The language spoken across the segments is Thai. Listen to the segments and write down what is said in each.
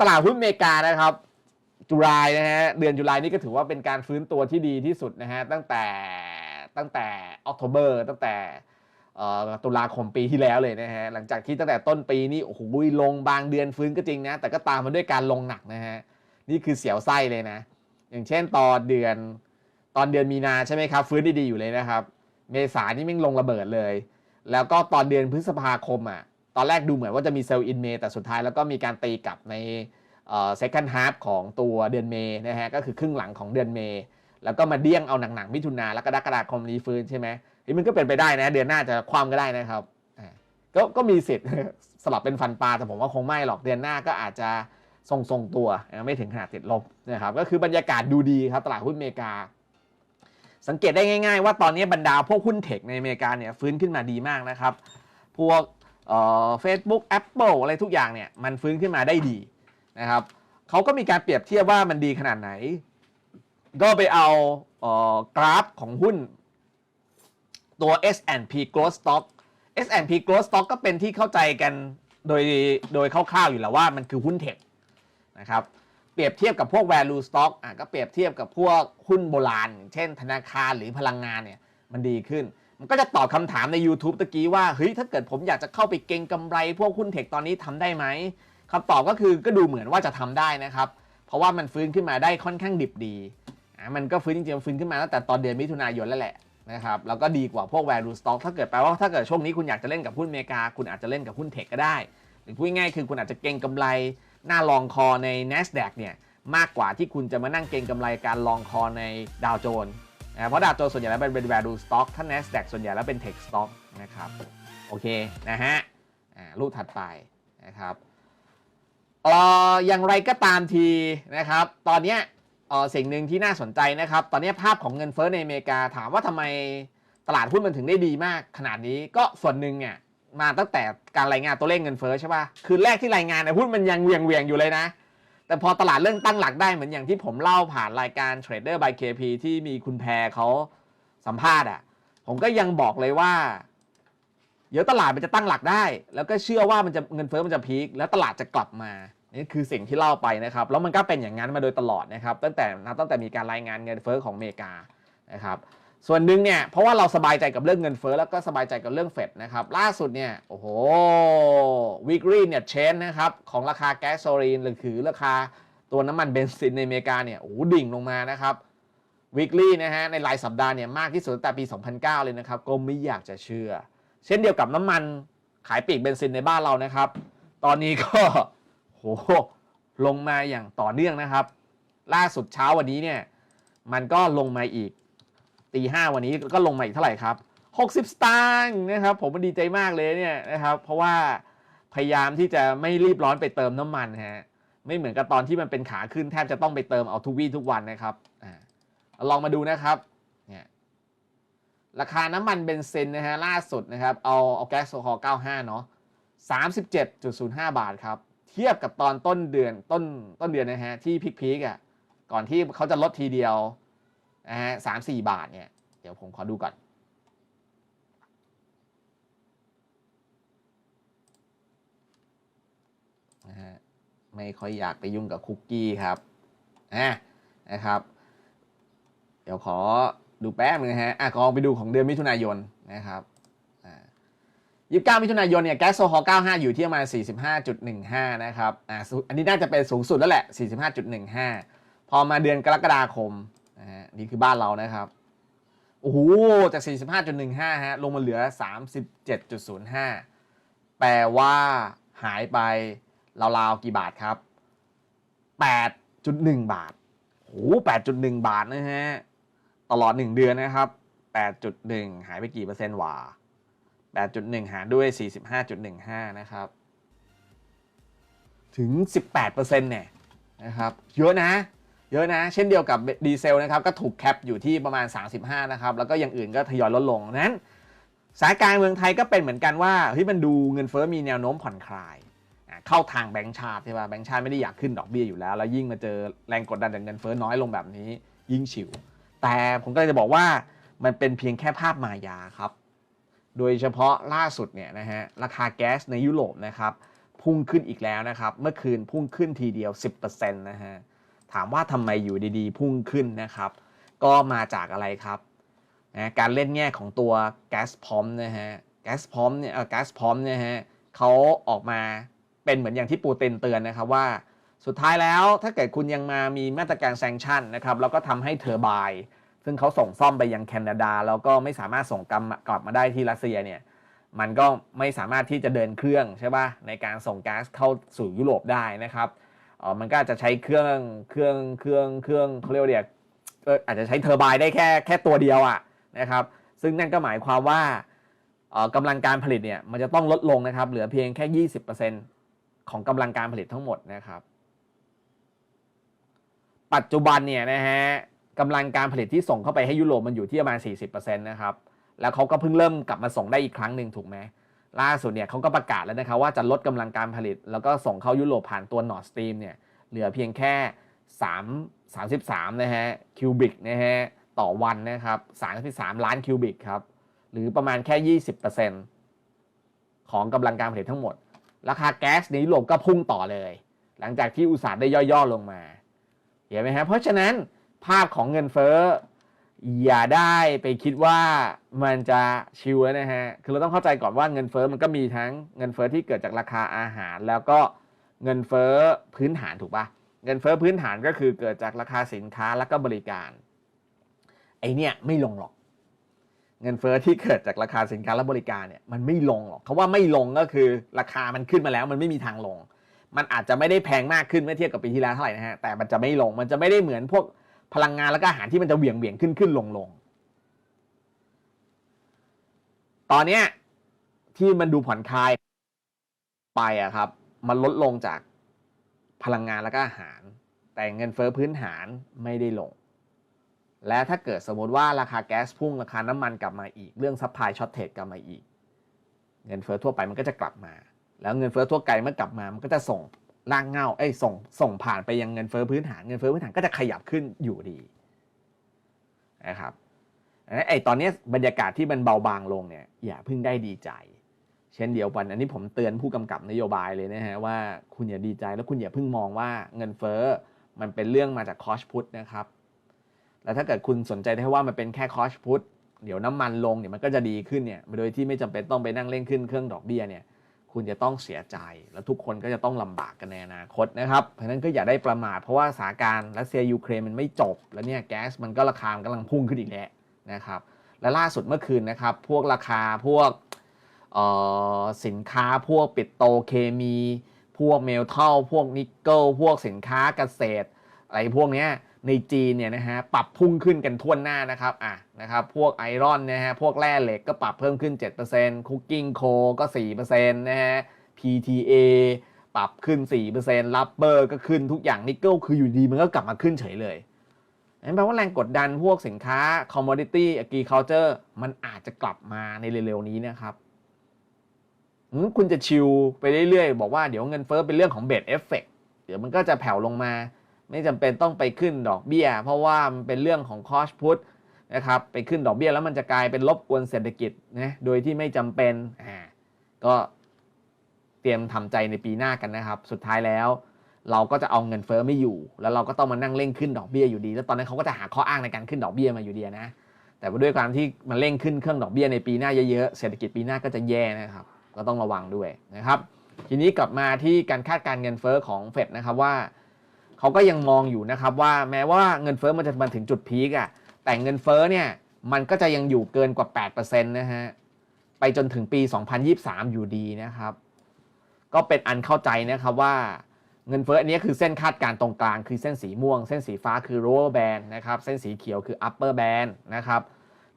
ตลาดหุ้นอเมริกานะครับจุลายนะฮะเดือนจุลายนี่ก็ถือว่าเป็นการฟื้นตัวที่ดีที่สุดนะฮะตั้งแต่ตั้งแต่ออกโทเบอร์ตั้งแต่ตุลาคมปีที่แล้วเลยนะฮะหลังจากที่ตั้งแต่ต้นปีนี่โอ้โหลงบางเดือนฟื้นก็จริงนะแต่ก็ตามมาด้วยการลงหนักนะฮะนี่คือเสียวไส้เลยนะ อย่างเช่นตอนเดือนตอนเดือนมีนาใช่ไหมครับฟื้นดีๆอยู่เลยนะครับเมษานี่ม่งลงระเบิดเลย แล้วก็ตอนเดือนพฤษภาคมอะตอนแรกดูเหมือนว่าจะมีเซลล์อินเมย์แต่สุดท้ายแล้วก็มีการตีกลับใน second half ของตัวเดือนเมย์นะฮะก็คือครึ่งหลังของเดือนเมย์แล้วก็มาเดี้ยงเอาหนักๆมิถุนาแล้วก็กรกฎาคมนี้ฟื้นใช่ไหมเฮ้ยมันก็เป็นไปได้นะ เดือนหน้าจะคว่ำก็ได้นะครับก็ก็มีสิทธิ์สลับเป็นฟันปลาแต่ผมว่าคงไม่หรอกเดือนหน้าก็อาจจะทรงๆตัวไม่ถึงขนาดติดลบนะครับก็คือบรรยากาศดูดีครับตลาดหุ้นอเมริกา สังเกตได้ง่าย ๆ ว่าตอนนี้บรรดาพวกหุ้นเทคในอเมริกาเนี่ยฟื้นขึ้นมาดีมากนะครับ พวกเฟซบุ๊กแอปเปิลอะไรทุกอย่างเนี่ยมันฟื้นขึ้นมาได้ดี นะครับเขาก็มีการเปรียบเทียบว่ามันดีขนาดไหน ก็ไปเอาเอ่อกราฟของหุ้นตัว S&P Growth Stock S&P Growth Stock ก็เป็นที่เข้าใจกันโดยโดยคร่าวๆอยู่แล้วว่ามันคือหุ้นเทคนะครับเปรียบเทียบกับพวก value stock อะก็เปรียบเทียบกับพวกหุ้นโบราณ เช่นธนาคารหรือพลังงานเนี่ยมันดีขึ้น มันก็จะตอบคำถามใน YouTube ตะกี้ว่าเฮ้ยถ้าเกิดผมอยากจะเข้าไปเก็งกำไร พวกหุ้นเทคตอนนี้ทำได้ไหม คำตอบก็คือก็ดูเหมือนว่าจะทำได้นะครับ เพราะว่ามันฟื้นขึ้นมาได้ค่อนข้างดิบดีอะมันก็ฟื้นจริงๆมันฟื้นขึ้นมาตั้งแต่ตอนเดือนมิถุนายนแล้วแหละนะครับแล้วก็ดีกว่าพวก value stock ถ้าเกิดแปลว่าถ้าเกิดช่วงนี้คุณอยากจะเล่นกับหุ้นอเมริกา คุณอาจจะเล่นกับหุ้นเทคก็ได้ หรือพูดง่ายๆคือคุณอาจจะเก็งกำไรหน้าลองคอใน NASDAQ เนี่ยมากกว่าที่คุณจะมานั่งเก็งกำไรการลองคอในดาวโจนส์นะเพราะดาวโจนส์ส่วนใหญ่แล้วเป็น value stock ถ้า NASDAQ ส่วนใหญ่แล้วเป็น tech stock นะครับโอเคนะฮะรูปถัดไปนะครับ เอ่ออย่างไรก็ตามทีนะครับ ตอนเนี้ยเอ่อสิ่งหนึ่งที่น่าสนใจนะครับ ตอนนี้ภาพของเงินเฟ้อในอเมริกาถามว่าทำไมตลาดหุ้นมันถึงได้ดีมากขนาดนี้ก็ส่วนหนึ่งเนี่ยมาตั้งแต่การรายงานตัวเลขเงินเฟ้อใช่ป่ะคืนแรกที่รายงานเนี่ยหุ้นมันยังเวียงเวียงๆอยู่เลยนะ แต่พอตลาดเริ่มตั้งหลักได้เหมือนอย่างที่ผมเล่าผ่านรายการ Trader by KP ที่มีคุณแพรเขาสัมภาษณ์อะผมก็ยังบอกเลยว่า เดี๋ยวตลาดมันจะตั้งหลักได้ แล้วก็เชื่อว่ามันจะเงินเฟ้อมันจะพีคแล้วตลาดจะกลับมานี่คือสิ่งที่เล่าไปนะครับแล้วมันก็เป็นอย่างนั้นมาโดยตลอดนะครับตั้งแต่นับตั้งแต่มีการรายงานเงินเฟ้อของอเมริกานะครับส่วนหนึ่งเนี่ยเพราะว่าเราสบายใจกับเรื่องเงินเฟ้อแล้วก็สบายใจกับเรื่องเฟดนะครับล่าสุดเนี่ยโอ้โห weekly เนี่ยเชนนะครับของราคาแก๊สโซลีนหรือคือราคาตัวน้ำมันเบนซินในอเมริกาเนี่ยโอ้ดิ่งลงมานะครับ weekly นะฮะในรายสัปดาห์เนี่ยมากที่สุดตั้งแต่ปี 2009 เลยนะครับก็ไม่อยากจะเชื่อ เช่นเดียวกับน้ำมันขายปลีกเบนซินในบ้านเรานะครับ ตอนนี้ก็โหลงมาอย่างต่อเนื่องนะครับ ล่าสุดเช้าวันนี้เนี่ย มันก็ลงมาอีกตีห้าวันนี้ก็ลงมาอีกเท่าไหร่ครับ 60 สตางค์นะครับ ผมมันดีใจมากเลยเนี่ยนะครับ เพราะว่าพยายามที่จะไม่รีบร้อนไปเติมน้ำมันฮะไม่เหมือนกับตอนที่มันเป็นขาขึ้นแทบจะต้องไปเติมเอาทุกวี่ทุกวันนะครับอ่าลองมาดูนะครับ ราคาน้ำมันเบนซินนะฮะล่าสุดนะครับ เอาเอาแก๊สโซฮอล์95 เนาะ37.05 บาทครับ เทียบกับตอนต้นเดือนต้นต้นเดือนนะฮะที่พีคๆอะก่อนที่เขาจะลดทีเดียวนะฮะสามสี่บาทเนี่ย เดี๋ยวผมขอดูก่อน นะฮะ ไม่ค่อยอยากไปยุ่งกับคุกกี้ครับอะนะครับ เดี๋ยวขอ ดูแป๊บนึงนะฮะอะของไปดูของเดือนมิถุนายนนะครับอ่ายี่สิบเก้ามิถุนายนเนี่ยแก๊สโซฮอล์95 อยู่ที่ประมาณ 45.15 นะครับอ่าอันนี้น่าจะเป็นสูงสุดแล้วแหละ 45.15 พอมาเดือนกรกฎาคมนะฮะนี่คือบ้านเรานะครับ โอ้โห จาก 45.15 ฮะ ลงมาเหลือ 37.05 แปลว่าหายไปราวๆกี่บาทครับ 8.1 บาท โอ้โห8.1 บาทนะฮะ ตลอด 1 เดือนนะครับ 8.1 หายไปกี่เปอร์เซ็นต์วะ8.1 หารด้วย 45.15 นะครับ ถึง 18%เนี่ยนะครับ เยอะนะ เยอะนะ เช่นเดียวกับดีเซลนะครับ ก็ถูกแคปอยู่ที่ประมาณ 35 นะครับ แล้วก็อย่างอื่นก็ทยอยลดลงนั้นสถานการณ์เมืองไทยก็เป็นเหมือนกันว่าเฮ้ยมันดูเงินเฟ้อมีแนวโน้มผ่อนคลายเข้าทางแบงก์ชาติใช่ป่ะแบงก์ชาติไม่ได้อยากขึ้นดอกเบี้ยอยู่แล้ว แล้วยิ่งมาเจอแรงกดดันจากเงินเฟ้อน้อยลงแบบนี้ยิ่งฉิว แต่ผมก็เลยจะบอกว่ามันเป็นเพียงแค่ภาพมายาครับ โดยเฉพาะล่าสุดเนี่ยนะฮะราคาแก๊สในยุโรปนะครับพุ่งขึ้นอีกแล้วนะครับ เมื่อคืนพุ่งขึ้นทีเดียว 10%นะฮะถามว่าทำไมอยู่ดีๆ พุ่งขึ้นนะครับ ก็มาจากอะไรครับนะการเล่นแง่ของตัวแก๊สพร้อมนะฮะแก๊สพร้อมเนี่ยแก๊สพร้อมเนี่ยฮะเขาออกมาเป็นเหมือนอย่างที่ปูตินเตือนนะครับว่า สุดท้ายแล้วถ้าเกิดคุณยังมามีมาตรการแซงชั่นนะครับแล้วก็ทำให้เทอร์ไบน์ซึ่งเขาส่งซ่อมไปยังแคนาดา แล้วก็ไม่สามารถส่งกลับมากลับมาได้ที่รัสเซียเนี่ยมันก็ไม่สามารถที่จะเดินเครื่องใช่ป่ะในการส่งก๊าซเข้าสู่ยุโรปได้นะครับเออมันก็อาจจะใช้เครื่องเครื่องเครื่องเครื่องเขาเรียกเดียเอ่ออาจจะใช้เทอร์ไบน์ได้แค่แค่ตัวเดียวอะนะครับ ซึ่งนั่นก็หมายความว่าออกำลังการผลิตเนี่ยมันจะต้องลดลงนะครับ เหลือเพียงแค่ 20%ของกำลังการผลิตทั้งหมดนะครับ ปัจจุบันเนี่ยนะฮะกำลังการผลิตที่ส่งเข้าไปให้ยุโรปมันอยู่ที่ประมาณ 40%นะครับ แล้วเขาก็เพิ่งเริ่มกลับมาส่งได้อีกครั้งหนึ่งถูกไหมล่าสุดเนี่ยเขาก็ประกาศแล้วนะครับว่าจะลดกำลังการผลิต แล้วก็ส่งเข้ายุโรปผ่านตัว Nord Stream เนี่ยเหลือเพียงแค่ 3 33 นะฮะคิวบิกนะฮะต่อวันนะครับ 33 ล้านคิวบิกครับ หรือประมาณแค่ 20%ของกำลังการผลิตทั้งหมด ราคาแก๊สในยุโรปก็พุ่งต่อเลย หลังจากที่อุตสาห์ได้ย่อ ๆ ลงมา เห็นไหมฮะเพราะฉะนั้นภาพของเงินเฟ้ออย่าได้ไปคิดว่ามันจะชิวนะฮะ คือเราต้องเข้าใจก่อนว่าเงินเฟ้อมันก็มีทั้งเงินเฟ้อที่เกิดจากราคาอาหาร แล้วก็เงินเฟ้อพื้นฐานถูกปะเงินเฟ้อพื้นฐานก็คือเกิดจากราคาสินค้าแล้วก็บริการ ไอเนี่ยไม่ลงหรอก เงินเฟ้อที่เกิดจากราคาสินค้าและบริการเนี่ยมันไม่ลงหรอกเขาว่าไม่ลงก็คือราคามันขึ้นมาแล้วมันไม่มีทางลง มันอาจจะไม่ได้แพงมากขึ้นเมื่อเทียบกับปีที่แล้วเท่าไหร่นะฮะแต่มันจะไม่ลงมันจะไม่ได้เหมือนพวกพลังงานและก็อาหารที่มันจะเหวี่ยงเบี่ยงขึ้นขึ้นลงลงตอนเนี้ยที่มันดูผ่อนคลายไปอะครับ มันลดลงจากพลังงานและก็อาหาร แต่เงินเฟ้อพื้นฐานไม่ได้ลง และถ้าเกิดสมมติว่าราคาแก๊สพุ่งราคาน้ำมันกลับมาอีก เรื่องซัพพลายช็อตเทรดกลับมาอีก เงินเฟ้อทั่วไปมันก็จะกลับมา แล้วเงินเฟ้อทั่วไปเมื่อกลับมามันก็จะส่งล่างเงาเอ้ยส่งส่งผ่านไปยังเงินเฟ้อพื้นฐานเงินเฟ้อพื้นฐานก็จะขยับขึ้นอยู่ดีนะครับไอ้ตอนนี้บรรยากาศที่มันเบาบางลงเนี่ยอย่าเพิ่งได้ดีใจ เช่นเดียวกันอันนี้ผมเตือนผู้กำกับนโยบายเลยนะฮะว่าคุณอย่าดีใจแล้วคุณอย่าเพิ่งมองว่าเงินเฟ้อมันเป็นเรื่องมาจากคอสพุทนะครับแล้วถ้าเกิดคุณสนใจได้ว่ามันเป็นแค่คอสพุทเดี๋ยวน้ำมันลงเนี่ยมันก็จะดีขึ้นเนี่ยโดยที่ไม่จำเป็นต้องไปนั่งเล่นขึ้นเครื่องดอกเบี้ยเนี่ย คุณจะต้องเสียใจ แล้วทุกคนก็จะต้องลำบากกันในอนาคตนะครับ เพราะนั้นก็อย่าได้ประมาทเพราะว่าสถานการณ์รัสเซียยูเครนมันไม่จบ แล้วเนี่ยแก๊สมันก็ราคามันกำลังพุ่งขึ้นอีกแล้วนะครับ และล่าสุดเมื่อคืนนะครับ พวกราคาพวกสินค้าพวกปิดโตเคมี พวกเมลทัลพวกนิกเกิลพวกสินค้าเกษตร อะไรพวกเนี้ย ในจีนเนี่ยนะฮะปรับพุ่งขึ้นกันทั่วหน้านะครับอะนะครับพวกไอรอนนะฮะพวกแร่เหล็กก็ปรับเพิ่มขึ้น 7%คุกกิ้งโคก็ 4%นะฮะ PTA ปรับขึ้น 4%ลับเบอร์ก็ขึ้นทุกอย่างนิกเกิลคืออยู่ดีมันก็กลับมาขึ้นเฉยเลยนั่นแปลว่าแรงกดดันพวกสินค้า commodity agriculture มันอาจจะกลับมาในเร็วๆนี้นะครับคุณจะชิลไปเรื่อยๆ บอกว่าเดี๋ยวเงินเฟ้อเป็นเรื่องของเบสเอฟเฟกเดี๋ยวมันก็จะแผ่วลงมา ไม่จำเป็นต้องไปขึ้นดอกเบี้ย เพราะว่ามันเป็นเรื่องของคอสพุทนะครับไปขึ้นดอกเบี้ยแล้วมันจะกลายเป็นลบกวนเศรษฐกิจนะโดยที่ไม่จำเป็นอ่าก็เตรียมทำใจในปีหน้ากันนะครับ สุดท้ายแล้ว เราก็จะเอาเงินเฟ้อไม่อยู่ แล้วเราก็ต้องมานั่งเร่งขึ้นดอกเบี้ยอยู่ดี แล้วตอนนั้นเขาก็จะหาข้ออ้างในการขึ้นดอกเบี้ยมาอยู่ดีนะ แต่ด้วยความที่มันเร่งขึ้นเครื่องดอกเบี้ยในปีหน้าเยอะๆเศรษฐกิจปีหน้าก็จะแย่นะครับ ก็ต้องระวังด้วยนะครับ ทีนี้กลับมาที่การคาดการเงินเฟ้อของเฟดนะครับว่า เขาก็ยังมองอยู่นะครับว่าแม้ว่าเงินเฟ้อมันจะมาถึงจุดพีกอะแต่เงินเฟ้อเนี่ยมันก็จะยังอยู่เกินกว่า 8%นะฮะไปจนถึงปี 2023 อยู่ดีนะครับ ก็เป็นอันเข้าใจนะครับว่าเงินเฟ้ออันนี้คือเส้นคาดการตรงกลางคือเส้นสีม่วง เส้นสีฟ้าคือ lower band นะครับเส้นสีเขียวคือ upper band นะครับ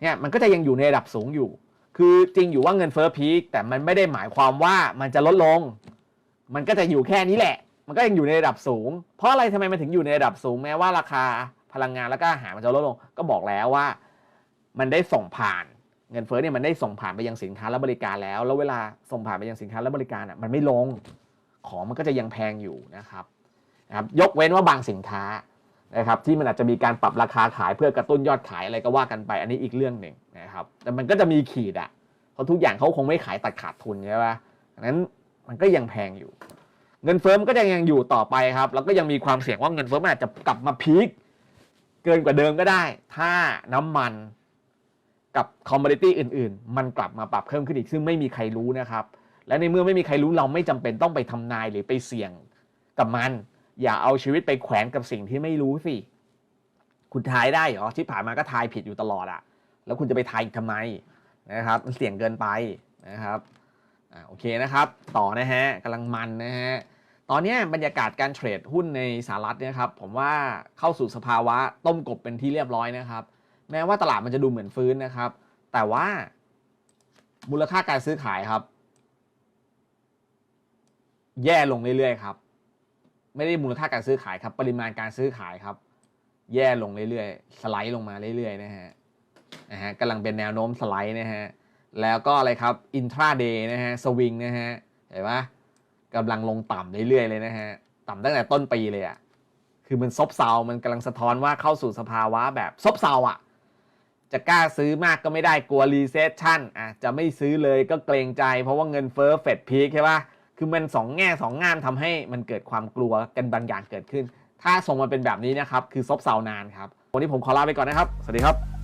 เนี่ยมันก็จะยังอยู่ในระดับสูงอยู่ คือจริงอยู่ว่าเงินเฟ้อพีคแต่มันไม่ได้หมายความว่ามันจะลดลง มันก็จะอยู่แค่นี้แหละ มันก็ยังอยู่ในระดับสูง เพราะอะไรทำไมมันถึงอยู่ในระดับสูงแม้ว่าราคาพลังงานแล้วก็อาหารมันจะลดลง ก็บอกแล้วว่า มันได้ส่งผ่านเงินเฟ้อเนี่ยมันได้ส่งผ่านไปยังสินค้าและบริการแล้ว แล้วเวลาส่งผ่านไปยังสินค้าและบริการอะมันไม่ลงของมันก็จะยังแพงอยู่นะครับนะครับ ยกเว้นว่าบางสินค้านะครับที่มันอาจจะมีการปรับราคาขายเพื่อกระตุ้นยอดขายอะไรก็ว่ากันไป อันนี้อีกเรื่องหนึ่งนะครับแต่มันก็จะมีขีดอะเพราะทุกอย่างเขาคงไม่ขายตัดขาดทุนใช่ปะดังนั้นมันก็ยังแพงอยู่ เงินเฟ้อมันก็ยังยังอยู่ต่อไปครับ แล้วก็ยังมีความเสี่ยงว่าเงินเฟ้อมันอาจจะกลับมาพีคเกินกว่าเดิมก็ได้ ถ้าน้ำมันกับคอมม o ดิตี้อื่น ๆ มันกลับมาปรับเพิ่มขึ้นอีกซึ่งไม่มีใครรู้นะครับ และในเมื่อไม่มีใครรู้เราไม่จำเป็นต้องไปทำนายหรือไปเสี่ยงกับมัน อย่าเอาชีวิตไปแขวนกับสิ่งที่ไม่รู้สิคุณทายได้เหรอที่ผ่านมาก็ทายผิดอยู่ตลอดอะแล้วคุณจะไปทายอีกทำไมนะครับมันเสี่ยงเกินไปนะครับอ่าโอเคนะครับ ต่อนะฮะกำลังมันนะฮะ ตอนนี้บรรยากาศการเทรดหุ้นในสหรัฐเนี่ยครับผมว่าเข้าสู่สภาวะต้มกบเป็นที่เรียบร้อยนะครับ แม้ว่าตลาดมันจะดูเหมือนฟื้นนะครับ แต่ว่ามูลค่าการซื้อขายครับ แย่ลงเรื่อยๆครับไม่ได้มูลค่าการซื้อขายครับปริมาณการซื้อขายครับ แย่ลงเรื่อยๆ สไลด์ลงมาเรื่อยๆนะฮะนะฮะกำลังเป็นแนวโน้มสไลด์นะฮะแล้วก็อะไรครับอินทราเดย์นะฮะสวิงนะฮะเห็นปะ กำลังลงต่ำเรื่อยๆเลยนะฮะ ต่ำตั้งแต่ต้นปีเลยอะ่ะคือมันซบเซา มันกำลังสะท้อนว่าเข้าสู่สภาวะแบบซบเซาอะจะกล้าซื้อมากก็ไม่ได้กลัวรีเซชชั่นอะจะไม่ซื้อเลยก็เกรงใจ เพราะว่าเงินเฟ้อเฟดพีคใช่ปะคือมันสองแง่สองงามทำให้มันเกิดความกลัวกันบางอย่างเกิดขึ้น ถ้าทรงมันเป็นแบบนี้นะครับ คือซบเซานานครับ วันนี้ผมขอลาไปก่อนนะครับ สวัสดีครับ